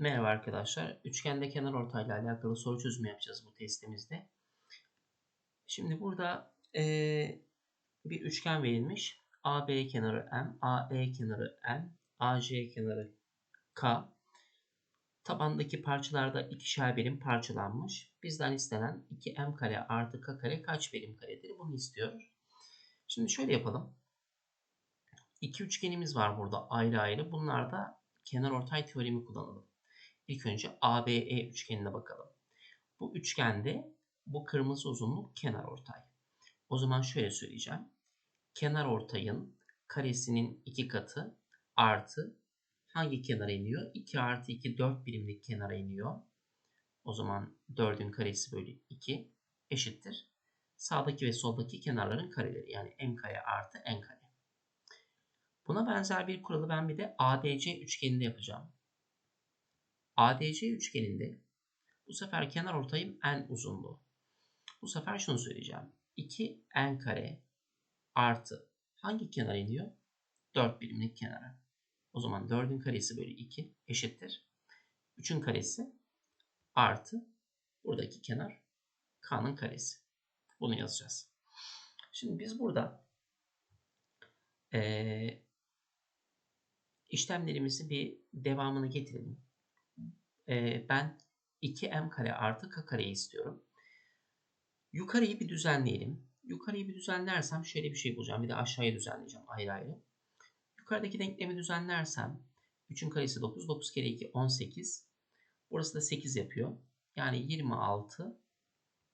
Merhaba arkadaşlar. Üçgende kenar ortayla alakalı soru çözümü yapacağız bu testimizde. Şimdi burada eee, bir üçgen verilmiş. AB kenarı M, AE kenarı N, AC kenarı K. Tabandaki parçalarda ikişer birim parçalanmış. Bizden istenen 2M kare artı K kare kaç birim karedir? Bunu istiyor. Şimdi şöyle yapalım. İki üçgenimiz var burada ayrı ayrı. Bunlarda kenar ortay teoremi kullanalım. İlk önce ABE üçgenine bakalım. Bu üçgende bu kırmızı uzunluk kenar ortay. O zaman şöyle söyleyeceğim. Kenar ortayın karesinin iki katı artı hangi kenara iniyor? 2 artı 2 4 birimlik kenara iniyor. O zaman 4'ün karesi bölü 2 eşittir. Sağdaki ve soldaki kenarların kareleri yani m kare artı n kare. Buna benzer bir kuralı ben bir de ADC üçgeninde yapacağım. ADC üçgeninde bu sefer kenar ortayım n uzunluğu. Bu sefer şunu söyleyeceğim. 2 n kare artı hangi kenara iniyor? 4 birimlik kenara. O zaman 4'ün karesi bölü 2 eşittir. 3'ün karesi artı buradaki kenar k'nın karesi. Bunu yazacağız. Şimdi biz burada ee, işlemlerimizi bir devamını getirelim. Ee, ben 2m kare artı k kareyi istiyorum. Yukarıyı bir düzenleyelim. Yukarıyı bir düzenlersem şöyle bir şey bulacağım. Bir de aşağıya düzenleyeceğim ayrı ayrı. Yukarıdaki denklemi düzenlersem 3'ün karesi 9, 9 kere 2 18. Burası da 8 yapıyor. Yani 26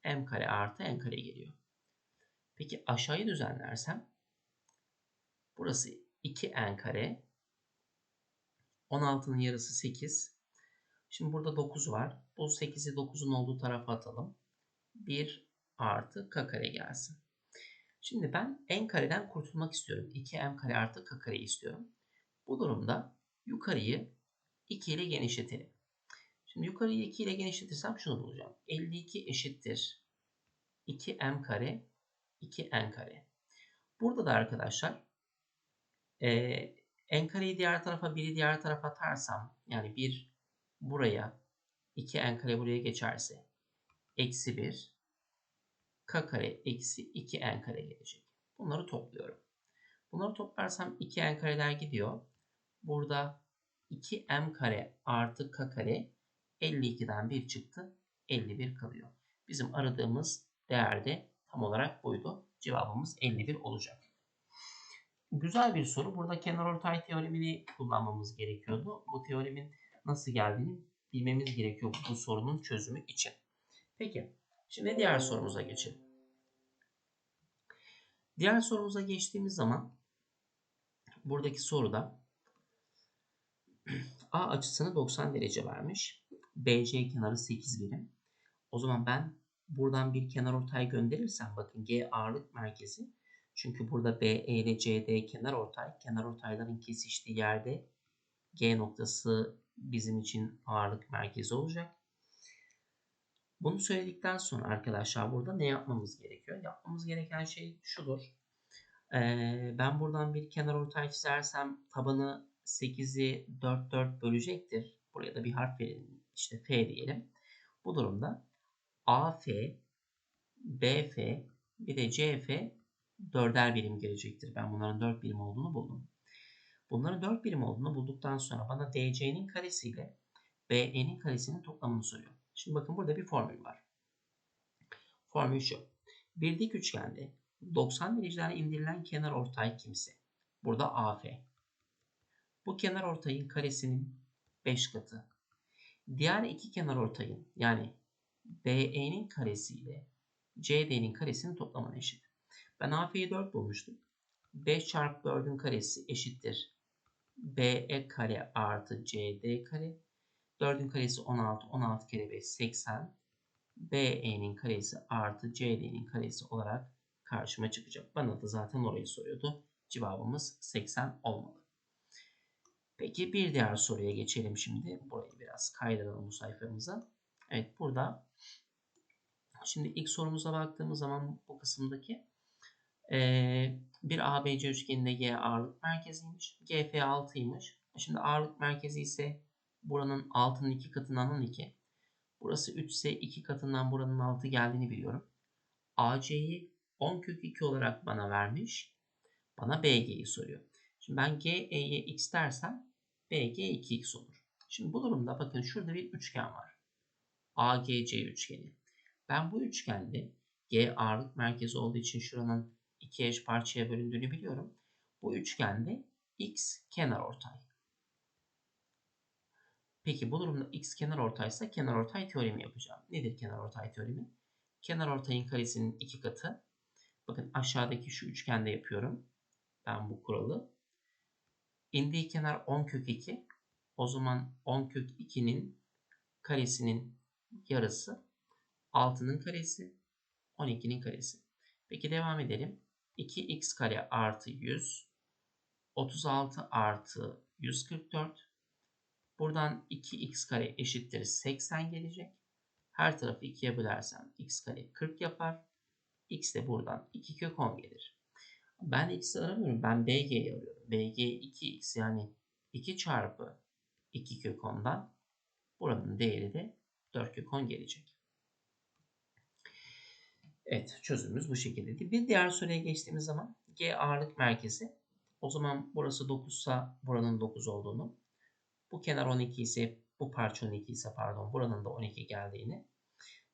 m kare artı n kare geliyor. Peki aşağıya düzenlersem burası 2n kare 16'nın yarısı 8. Şimdi burada 9 var. Bu 8'i 9'un olduğu tarafa atalım. 1 artı k kare gelsin. Şimdi ben n kareden kurtulmak istiyorum. 2m kare artı k kareyi istiyorum. Bu durumda yukarıyı 2 ile genişletelim. Şimdi yukarıyı 2 ile genişletirsem şunu bulacağım. 52 eşittir 2m kare 2n kare. Burada da arkadaşlar e, n kareyi diğer tarafa 1'i diğer tarafa atarsam yani 1 buraya 2n kare buraya geçerse eksi 1 k kare eksi 2n kare gelecek. Bunları topluyorum. Bunları toplarsam 2n kareler gidiyor. Burada 2m kare artı k kare 52'den 1 çıktı. 51 kalıyor. Bizim aradığımız değerde tam olarak buydu. Cevabımız 51 olacak. Güzel bir soru. Burada kenarortay teoremini kullanmamız gerekiyordu. Bu teoremin nasıl geldiğini bilmemiz gerekiyor bu sorunun çözümü için. Peki. Şimdi diğer sorumuza geçelim. Diğer sorumuza geçtiğimiz zaman buradaki soruda A açısını 90 derece vermiş. BC kenarı 8 birim. O zaman ben buradan bir kenarortay gönderirsem bakın G ağırlık merkezi. Çünkü burada BE ile CD kenarortay. Kenarortayların kesiştiği yerde G noktası bizim için ağırlık merkezi olacak. Bunu söyledikten sonra arkadaşlar burada ne yapmamız gerekiyor? Yapmamız gereken şey şudur. Ee, ben buradan bir kenar ortay çizersem tabanı 8'i 4 4 bölecektir. Buraya da bir harf verelim. İşte F diyelim. Bu durumda AF, BF bir de CF 4'er birim gelecektir. Ben bunların 4 birim olduğunu buldum. Bunların 4 birim olduğunu bulduktan sonra bana DC'nin karesiyle BE'nin karesinin toplamını soruyor. Şimdi bakın burada bir formül var. Formül şu. Bir dik üçgende 90 dereceden indirilen kenar ortay kimse. Burada AF. Bu kenar ortayın karesinin 5 katı. Diğer iki kenar ortayın yani BE'nin karesi ile CD'nin karesinin toplamına eşit. Ben AF'yi 4 bulmuştum. 5 çarpı 4'ün karesi eşittir. BE kare artı CD kare. 4'ün karesi 16. 16 kere 5 80. BE'nin karesi artı CD'nin karesi olarak karşıma çıkacak. Bana da zaten orayı soruyordu. Cevabımız 80 olmalı. Peki bir diğer soruya geçelim şimdi. Burayı biraz kaydıralım bu sayfamıza. Evet burada şimdi ilk sorumuza baktığımız zaman bu kısımdaki ee, bir ABC üçgeninde G ağırlık merkeziymiş. GF 6'ymış. Şimdi ağırlık merkezi ise buranın altının 2 katından 12. Burası 3 ise 2 katından buranın 6 geldiğini biliyorum. AC'yi 10 kök 2 olarak bana vermiş. Bana BG'yi soruyor. Şimdi ben GE'ye x dersem BG 2x olur. Şimdi bu durumda bakın şurada bir üçgen var. AGC üçgeni. Ben bu üçgende G ağırlık merkezi olduğu için şuranın iki eş parçaya bölündüğünü biliyorum. Bu üçgende x kenar ortay. Peki bu durumda x kenar ortaysa kenar ortay teoremi yapacağım. Nedir kenar ortay teoremi? Kenar ortayın karesinin iki katı. Bakın aşağıdaki şu üçgende yapıyorum. Ben bu kuralı. İndiği kenar 10 kök 2. O zaman 10 kök 2'nin karesinin yarısı 6'nın karesi 12'nin karesi. Peki devam edelim. 2x kare artı 100 36 artı 144 Buradan 2x kare eşittir 80 gelecek. Her tarafı 2'ye bölersem x kare 40 yapar. x de buradan 2 kök 10 gelir. Ben x'i aramıyorum. Ben bg'yi arıyorum. bg 2x yani 2 çarpı 2 kök 10'dan buranın değeri de 4 kök 10 gelecek. Evet çözümümüz bu şekildeydi. Bir diğer soruya geçtiğimiz zaman G ağırlık merkezi. O zaman burası 9 ise buranın 9 olduğunu. Bu kenar 12 ise bu parça 12 ise pardon buranın da 12 geldiğini.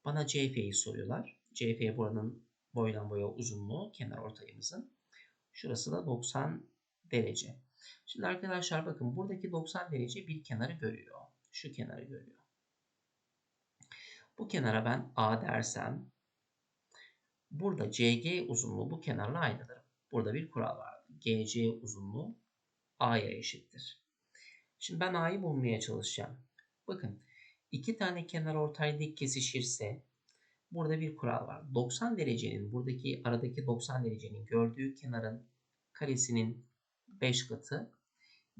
Bana CF'yi soruyorlar. CF buranın boydan boya uzunluğu kenar ortayımızın. Şurası da 90 derece. Şimdi arkadaşlar bakın buradaki 90 derece bir kenarı görüyor. Şu kenarı görüyor. Bu kenara ben A dersem burada CG uzunluğu bu kenarla aynıdır. Burada bir kural var. GC uzunluğu A'ya eşittir. Şimdi ben A'yı bulmaya çalışacağım. Bakın iki tane kenar ortay dik kesişirse burada bir kural var. 90 derecenin buradaki aradaki 90 derecenin gördüğü kenarın karesinin 5 katı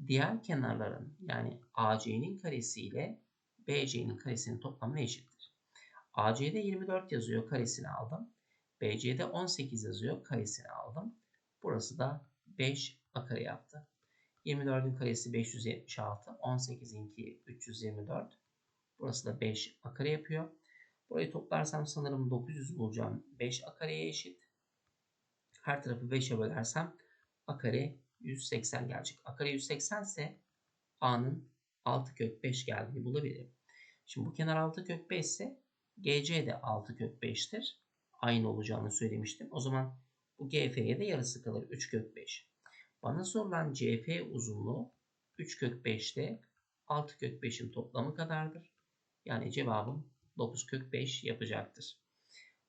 diğer kenarların yani AC'nin karesi ile BC'nin karesinin toplamına eşittir. AC'de 24 yazıyor karesini aldım. BC'de 18 yazıyor karesini aldım. Burası da 5 a kare yaptı. 24'ün karesi 576. 18'inki 324. Burası da 5 a kare yapıyor. Burayı toplarsam sanırım 900 bulacağım. 5 a eşit. Her tarafı 5'e bölersem a kare 180 gelecek. A kare 180 ise a'nın 6 kök 5 geldiğini bulabilirim. Şimdi bu kenar 6 kök 5 ise GC de 6 kök 5'tir. Aynı olacağını söylemiştim. O zaman bu GF'ye de yarısı kalır. 3 kök 5. Bana sorulan CF uzunluğu 3 kök 5'te 6 kök 5'in toplamı kadardır. Yani cevabım 9 kök 5 yapacaktır.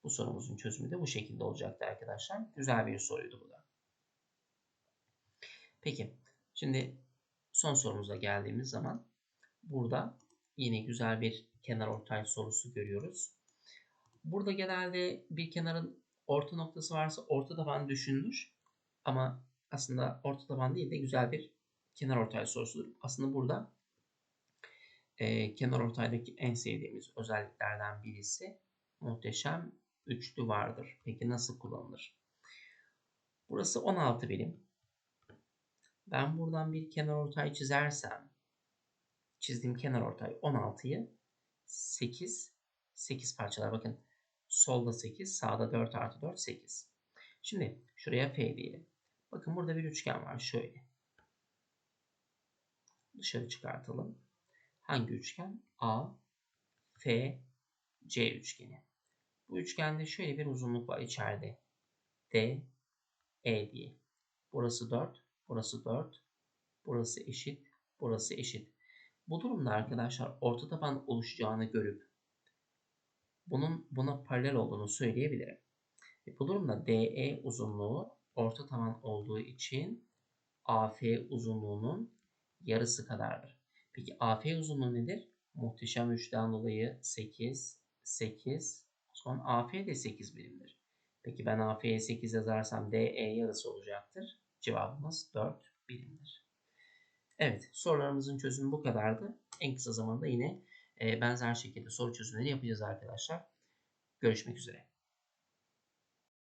Bu sorumuzun çözümü de bu şekilde olacaktı arkadaşlar. Güzel bir soruydu bu da. Peki şimdi son sorumuza geldiğimiz zaman burada yine güzel bir kenar ortay sorusu görüyoruz. Burada genelde bir kenarın orta noktası varsa orta taban düşünülür. Ama aslında orta taban değil de güzel bir kenar ortay sorusudur. Aslında burada e, kenar ortaydaki en sevdiğimiz özelliklerden birisi muhteşem üçlü vardır. Peki nasıl kullanılır? Burası 16 birim. Ben buradan bir kenar ortay çizersem çizdiğim kenar ortay 16'yı 8 8 parçalar. Bakın solda 8, sağda 4 artı 4 8. Şimdi şuraya F diyelim. Bakın burada bir üçgen var şöyle. Dışarı çıkartalım. Hangi üçgen? A, F, C üçgeni. Bu üçgende şöyle bir uzunluk var içeride. D, E diye. Burası 4, burası 4, burası eşit, burası eşit. Bu durumda arkadaşlar orta taban oluşacağını görüp bunun buna paralel olduğunu söyleyebilirim. E bu durumda DE uzunluğu orta taban olduğu için AF uzunluğunun yarısı kadardır. Peki AF uzunluğu nedir? Muhteşem üçten dolayı 8, 8. O zaman AF de 8 birimdir. Peki ben AF'ye 8 yazarsam DE yarısı olacaktır. Cevabımız 4 birimdir. Evet sorularımızın çözümü bu kadardı. En kısa zamanda yine benzer şekilde soru çözümleri yapacağız arkadaşlar. Görüşmek üzere.